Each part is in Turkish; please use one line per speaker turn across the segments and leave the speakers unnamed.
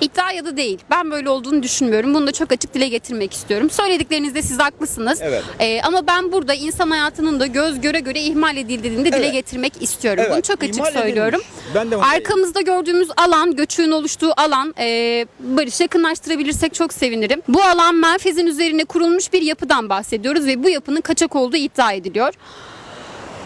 İddia da değil. Ben böyle olduğunu düşünmüyorum. Bunu da çok açık dile getirmek istiyorum. Söylediklerinizde siz haklısınız.
Evet.
Ee, ama ben burada insan hayatının da göz göre göre ihmal edildiğini de dile
Evet.
getirmek istiyorum.
Evet,
Bunu çok açık
ihmal
söylüyorum.
edilmiş. Ben de ondayım.
Arkamızda gördüğümüz alan, göçüğün oluştuğu alan, e, Barış yakınlaştırabilirsek çok sevinirim. Bu alan menfezin üzerine kurulmuş bir yapıdan bahsediyoruz ve bu yapının kaçak olduğu iddia ediliyor.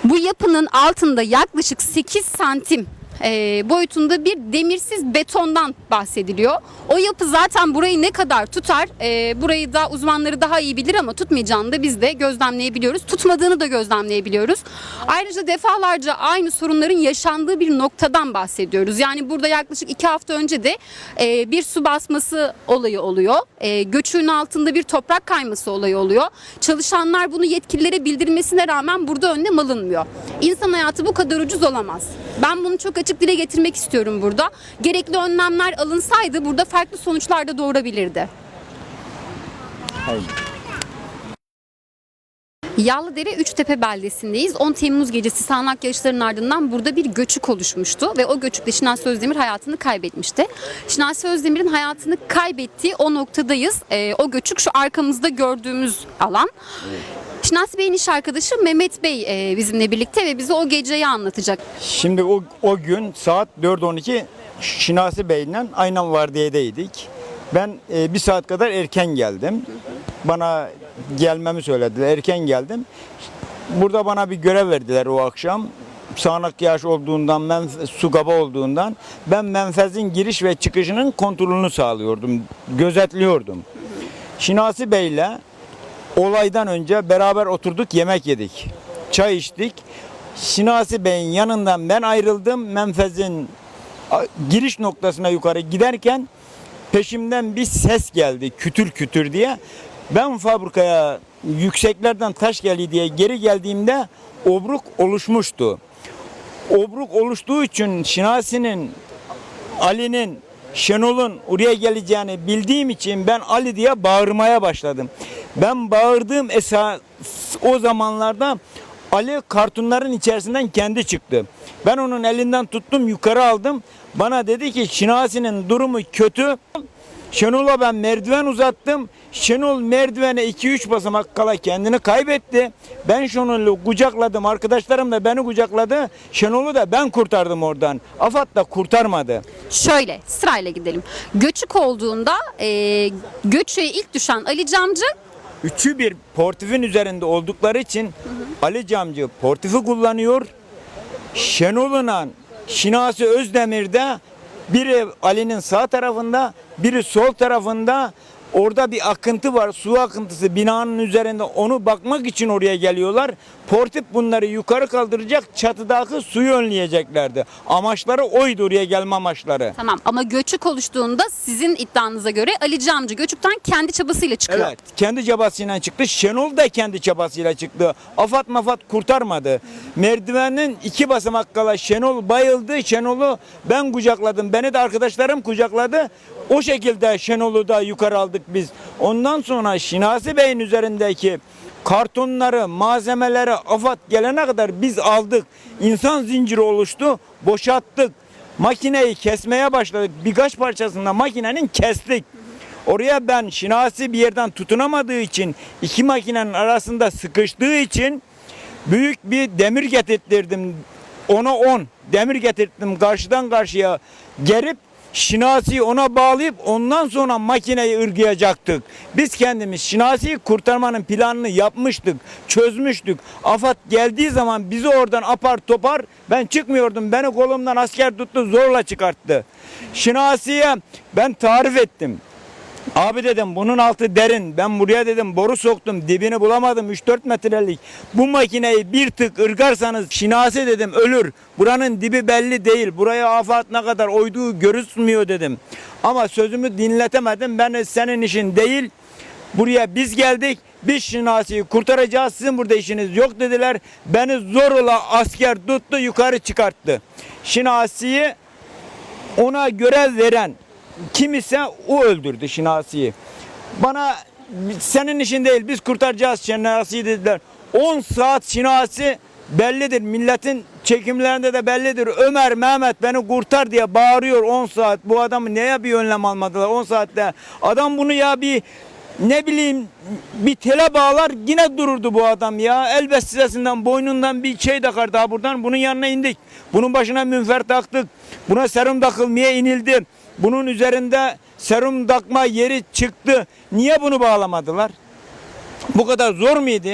Bu yapının altında yaklaşık 8 santim e, boyutunda bir demirsiz betondan bahsediliyor. O yapı zaten burayı ne kadar tutar? E, burayı da uzmanları daha iyi bilir ama tutmayacağını da biz de gözlemleyebiliyoruz. Tutmadığını da gözlemleyebiliyoruz. Ayrıca defalarca aynı sorunların yaşandığı bir noktadan bahsediyoruz. Yani burada yaklaşık iki hafta önce de e, bir su basması olayı oluyor. E, göçüğün altında bir toprak kayması olayı oluyor. Çalışanlar bunu yetkililere bildirmesine rağmen burada önlem alınmıyor. İnsan hayatı bu kadar ucuz olamaz. Ben bunu çok açık dile getirmek istiyorum burada. Gerekli önlemler alınsaydı burada farklı sonuçlar da doğurabilirdi.
Hayır.
Yağlıdere Üçtepe beldesindeyiz. 10 Temmuz gecesi sağanak yağışların ardından burada bir göçük oluşmuştu ve o göçükte Şinasi Özdemir hayatını kaybetmişti. Şinasi Özdemir'in hayatını kaybettiği o noktadayız. Ee, o göçük şu arkamızda gördüğümüz alan. Şinasi Bey'in iş arkadaşı Mehmet Bey e, bizimle birlikte ve bize o geceyi anlatacak.
Şimdi o, o gün saat 4.12 Şinasi Bey'le aynen vardiyadaydık. Ben e, bir saat kadar erken geldim. Bana gelmemi söylediler. Erken geldim. Burada bana bir görev verdiler o akşam. Sağanak yağış olduğundan, menf- su kaba olduğundan ben menfezin giriş ve çıkışının kontrolünü sağlıyordum, gözetliyordum. Şinasi Bey'le olaydan önce beraber oturduk yemek yedik. Çay içtik. Şinasi Bey'in yanından ben ayrıldım. Menfezin giriş noktasına yukarı giderken peşimden bir ses geldi kütür kütür diye. Ben fabrikaya yükseklerden taş geldi diye geri geldiğimde obruk oluşmuştu. Obruk oluştuğu için Şinasi'nin Ali'nin Şenol'un oraya geleceğini bildiğim için ben Ali diye bağırmaya başladım. Ben bağırdığım esas o zamanlarda Ali kartunların içerisinden kendi çıktı. Ben onun elinden tuttum yukarı aldım. Bana dedi ki Şinasi'nin durumu kötü. Şenol'a ben merdiven uzattım. Şenol merdivene 2-3 basamak kala kendini kaybetti. Ben Şenol'u kucakladım. Arkadaşlarım da beni kucakladı. Şenol'u da ben kurtardım oradan. Afat da kurtarmadı.
Şöyle sırayla gidelim. Göçük olduğunda e, göçüğe ilk düşen Ali Camcı
Üçü bir portifin üzerinde oldukları için Ali Camcı portifi kullanıyor. Şenol'la Şinasi Özdemir'de biri Ali'nin sağ tarafında, biri sol tarafında. Orada bir akıntı var, su akıntısı binanın üzerinde. Onu bakmak için oraya geliyorlar. Portif bunları yukarı kaldıracak, çatıdaki suyu önleyeceklerdi. Amaçları oydu oraya gelme amaçları.
Tamam ama göçük oluştuğunda sizin iddianıza göre Ali Camcı göçükten kendi çabasıyla çıkıyor.
Evet. Kendi çabasıyla çıktı. Şenol da kendi çabasıyla çıktı. Afat mafat kurtarmadı. Merdivenin iki basamak kala Şenol bayıldı. Şenol'u ben kucakladım. Beni de arkadaşlarım kucakladı. O şekilde Şenol'u da yukarı aldık biz. Ondan sonra Şinasi Bey'in üzerindeki kartonları, malzemeleri Afat gelene kadar biz aldık. İnsan zinciri oluştu. Boşalttık. Makineyi kesmeye başladık. Birkaç parçasında makinenin kestik. Oraya ben şinasi bir yerden tutunamadığı için iki makinenin arasında sıkıştığı için büyük bir demir getirttirdim. Ona 10 demir getirttim karşıdan karşıya gerip şinasiyi ona bağlayıp ondan sonra makineyi ırgayacaktık. Biz kendimiz şinasiyi kurtarmanın planını yapmıştık, çözmüştük. Afat geldiği zaman bizi oradan apar topar ben çıkmıyordum. Beni kolumdan asker tuttu zorla çıkarttı. Şinasiye ben tarif ettim. Abi dedim bunun altı derin. Ben buraya dedim boru soktum. Dibini bulamadım 3-4 metrelik. Bu makineyi bir tık ırgarsanız şinasi dedim ölür. Buranın dibi belli değil. Buraya afat ne kadar oyduğu görünmüyor dedim. Ama sözümü dinletemedim. Ben senin işin değil. Buraya biz geldik. Biz şinasiyi kurtaracağız. Sizin burada işiniz yok dediler. Beni zorla asker tuttu yukarı çıkarttı. Şinasiyi ona görev veren kim o öldürdü Şinasi'yi. Bana senin işin değil biz kurtaracağız Şinasi'yi dediler. 10 saat Şinasi bellidir milletin çekimlerinde de bellidir. Ömer, Mehmet beni kurtar diye bağırıyor 10 saat. Bu adamı neye bir önlem almadılar 10 saatte. Adam bunu ya bir ne bileyim bir tele bağlar yine dururdu bu adam ya. El vestilesinden boynundan bir şey takar daha buradan. Bunun yanına indik. Bunun başına münfer taktık. Buna serum takılmaya inildi. Bunun üzerinde serum takma yeri çıktı. Niye bunu bağlamadılar? Bu kadar zor muydu?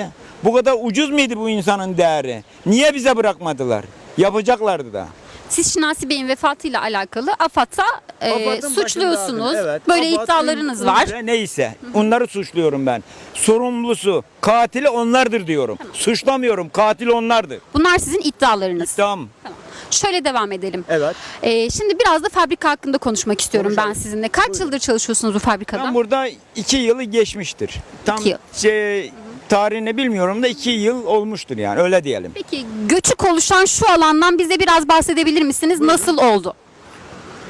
Bu kadar ucuz muydu bu insanın değeri? Niye bize bırakmadılar? Yapacaklardı da.
Siz Şinasi Bey'in vefatıyla alakalı AFAD'a e,
Afat'ın
suçluyorsunuz.
evet.
Böyle
Afat,
iddialarınız var.
Neyse onları suçluyorum ben. Sorumlusu, katili onlardır diyorum. Suçlamıyorum, katil onlardır.
Bunlar sizin iddialarınız.
Tamam.
Tamam. Şöyle devam edelim.
Evet.
E, şimdi biraz da fabrika hakkında konuşmak istiyorum ben
Konuşalım.
sizinle. Kaç yıldır çalışıyorsunuz bu fabrikada?
Ben burada iki yılı geçmiştir. Tam
İki yıl.
şey tarihini bilmiyorum da iki yıl olmuştur yani öyle diyelim.
Peki göçük oluşan şu alandan bize biraz bahsedebilir misiniz? Nasıl oldu?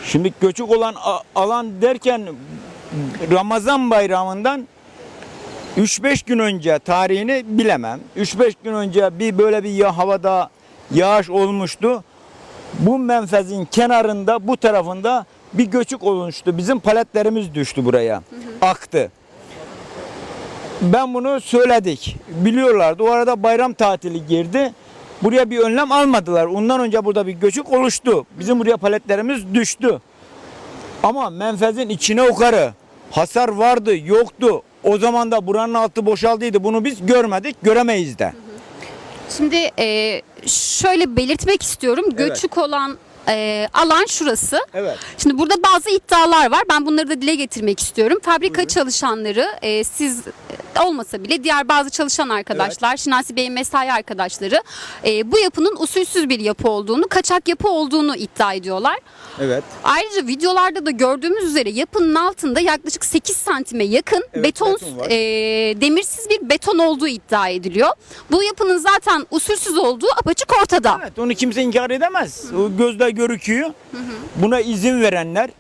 Şimdi göçük olan alan derken Ramazan bayramından 3-5 gün önce tarihini bilemem. 3-5 gün önce bir böyle bir ya havada yağış olmuştu. Bu menfezin kenarında bu tarafında bir göçük oluştu. Bizim paletlerimiz düştü buraya. Aktı. Ben bunu söyledik. Biliyorlardı. O arada bayram tatili girdi. Buraya bir önlem almadılar. Ondan önce burada bir göçük oluştu. Bizim buraya paletlerimiz düştü. Ama menfezin içine yukarı hasar vardı, yoktu. O zaman da buranın altı boşaldıydı. Bunu biz görmedik, göremeyiz de.
Şimdi e, şöyle belirtmek istiyorum. Göçük olan e, alan şurası.
Evet.
Şimdi burada bazı iddialar var. Ben bunları da dile getirmek istiyorum. Fabrika çalışanları e, siz olmasa bile diğer bazı çalışan arkadaşlar, Şinasi Bey'in mesai arkadaşları e, bu yapının usulsüz bir yapı olduğunu, kaçak yapı olduğunu iddia ediyorlar.
Evet.
Ayrıca videolarda da gördüğümüz üzere yapının altında yaklaşık 8 santime yakın
Evet,
beton,
beton var.
e, demirsiz bir beton olduğu iddia ediliyor. Bu yapının zaten usulsüz olduğu apaçık ortada.
Evet, onu kimse inkar edemez. O gözle görüküyor. Buna izin verenler,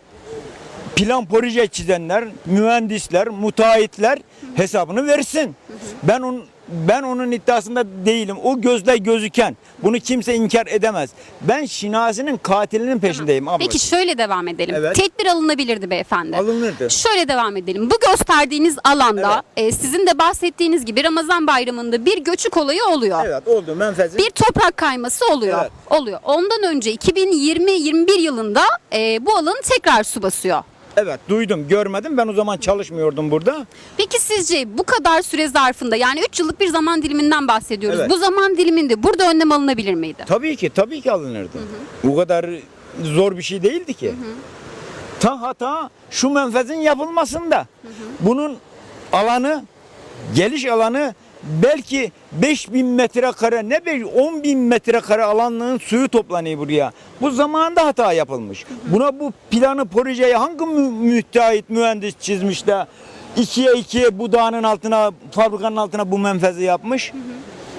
plan proje çizenler, mühendisler, müteahhitler hesabını versin. Ben onun ben onun iddiasında değilim. O gözle gözüken. Bunu kimse inkar edemez. Ben Şinasi'nin katilinin peşindeyim abla.
Peki şöyle devam edelim.
Evet.
Tedbir alınabilirdi beyefendi.
Alınırdı.
Şöyle devam edelim. Bu gösterdiğiniz alanda e, sizin de bahsettiğiniz gibi Ramazan bayramında bir göçük olayı oluyor.
Evet oldu menfezin.
Bir toprak kayması oluyor.
Evet.
Oluyor. Ondan önce 2020-21 yılında e, bu alanı tekrar su basıyor.
Evet duydum görmedim ben o zaman çalışmıyordum burada.
Peki sizce bu kadar süre zarfında yani 3 yıllık bir zaman diliminden bahsediyoruz.
Evet.
Bu zaman diliminde burada önlem alınabilir miydi?
Tabii ki tabii ki alınırdı. O kadar zor bir şey değildi ki. Ta hata şu menfezin yapılmasında. Bunun alanı geliş alanı belki 5000 metrekare ne be 10 bin metrekare alanlığın suyu toplanıyor buraya. Bu zamanda hata yapılmış. Buna bu planı projeyi hangi mü- müteahhit mühendis çizmiş de ikiye ikiye bu dağın altına fabrikanın altına bu menfezi yapmış.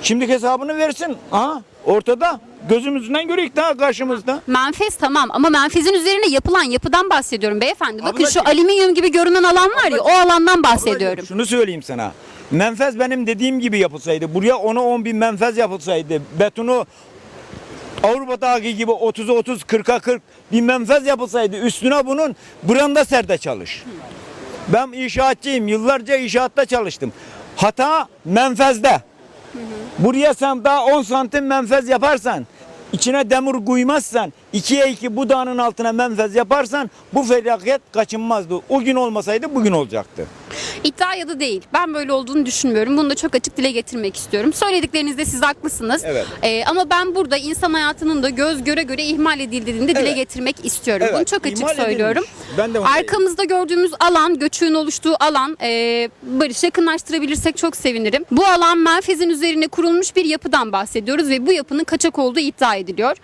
Şimdi hesabını versin. Aha ortada gözümüzden görüyoruz daha karşımızda.
Menfez tamam ama menfezin üzerine yapılan yapıdan bahsediyorum beyefendi. Bakın şu
Ablacığım.
alüminyum gibi görünen alan var ya o alandan bahsediyorum.
Şunu söyleyeyim sana. Menfez benim dediğim gibi yapılsaydı, buraya 10'a 10 bin menfez yapılsaydı, betonu Avrupa'daki gibi 30'a 30, 40'a 40 bir menfez yapılsaydı, üstüne bunun branda serde çalış. Ben inşaatçıyım, yıllarca inşaatta çalıştım. Hata menfezde. Buraya sen daha 10 santim menfez yaparsan, içine demir koymazsan, ikiye iki bu dağın altına menfez yaparsan bu felaket kaçınmazdı. O gün olmasaydı bugün olacaktı.
İddia ya da değil. Ben böyle olduğunu düşünmüyorum. Bunu da çok açık dile getirmek istiyorum. Söylediklerinizde siz haklısınız.
Evet.
Ee, ama ben burada insan hayatının da göz göre göre ihmal edildiğini de dile
Evet.
getirmek istiyorum.
Evet,
Bunu çok açık
ihmal edilmiş.
söylüyorum.
Ben de.
Arkamızda gördüğümüz alan, göçüğün oluştuğu alan, e, Barış yakınlaştırabilirsek çok sevinirim. Bu alan menfezin üzerine kurulmuş bir yapıdan bahsediyoruz ve bu yapının kaçak olduğu iddia ediliyor.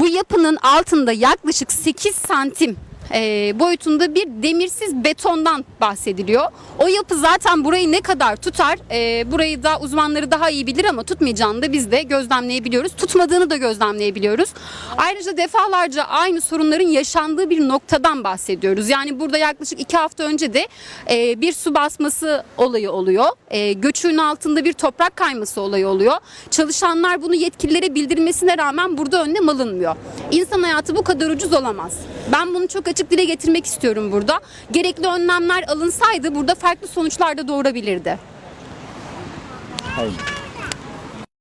Bu yapının altında yaklaşık 8 santim e, boyutunda bir demirsiz betondan bahsediliyor. O yapı zaten burayı ne kadar tutar? E, burayı da uzmanları daha iyi bilir ama tutmayacağını da biz de gözlemleyebiliyoruz. Tutmadığını da gözlemleyebiliyoruz. Ayrıca defalarca aynı sorunların yaşandığı bir noktadan bahsediyoruz. Yani burada yaklaşık iki hafta önce de e, bir su basması olayı oluyor. E, göçüğün altında bir toprak kayması olayı oluyor. Çalışanlar bunu yetkililere bildirmesine rağmen burada önlem alınmıyor. İnsan hayatı bu kadar ucuz olamaz. Ben bunu çok açık dile getirmek istiyorum burada. Gerekli önlemler alınsaydı burada farklı sonuçlar da doğurabilirdi.
Hayır.